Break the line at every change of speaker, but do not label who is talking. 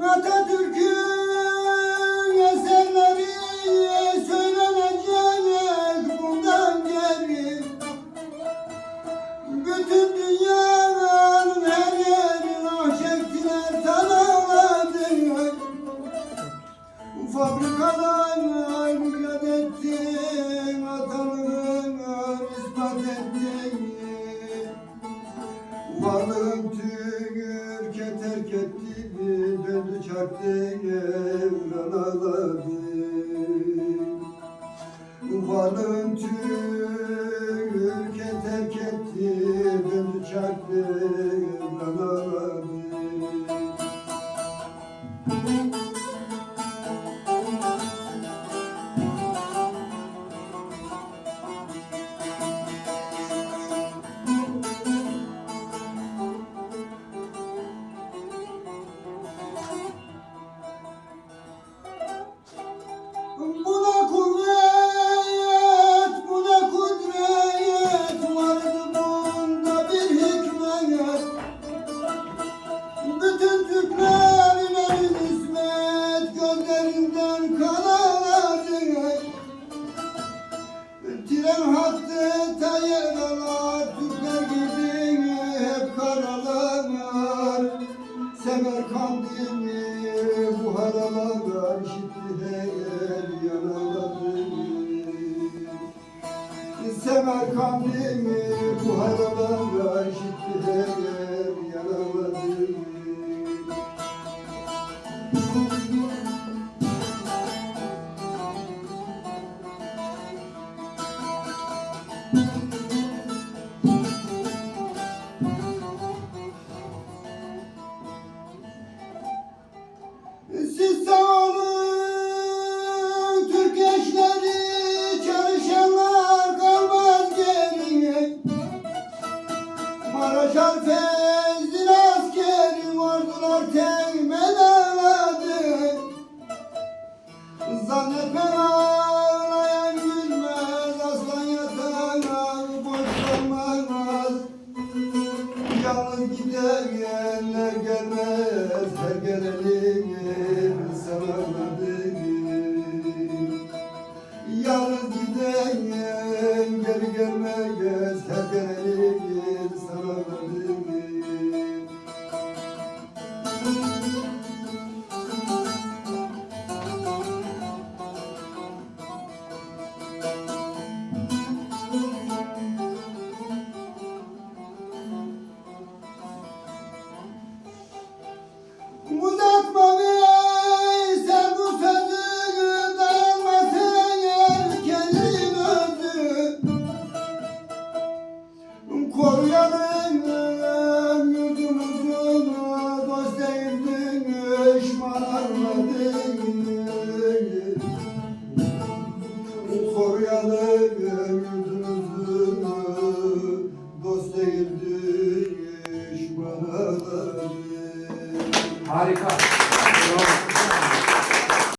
Atatürk'ün eserleri söylenecek bundan geri Bütün dünyanın her yerini ah çektiler Fabrikalar icat ettin atanın Evren ağladı Varlığın tüyür terk etti Semerkand'ı buharalar işitti her yanaları Semerkand'ı buharalar işitti her Koşar Fezlin askerim ordular teğmeden adı Zanneper ağlayan gülmez aslan yatağına boş kalmaz Yalnız gider gelmez her geleni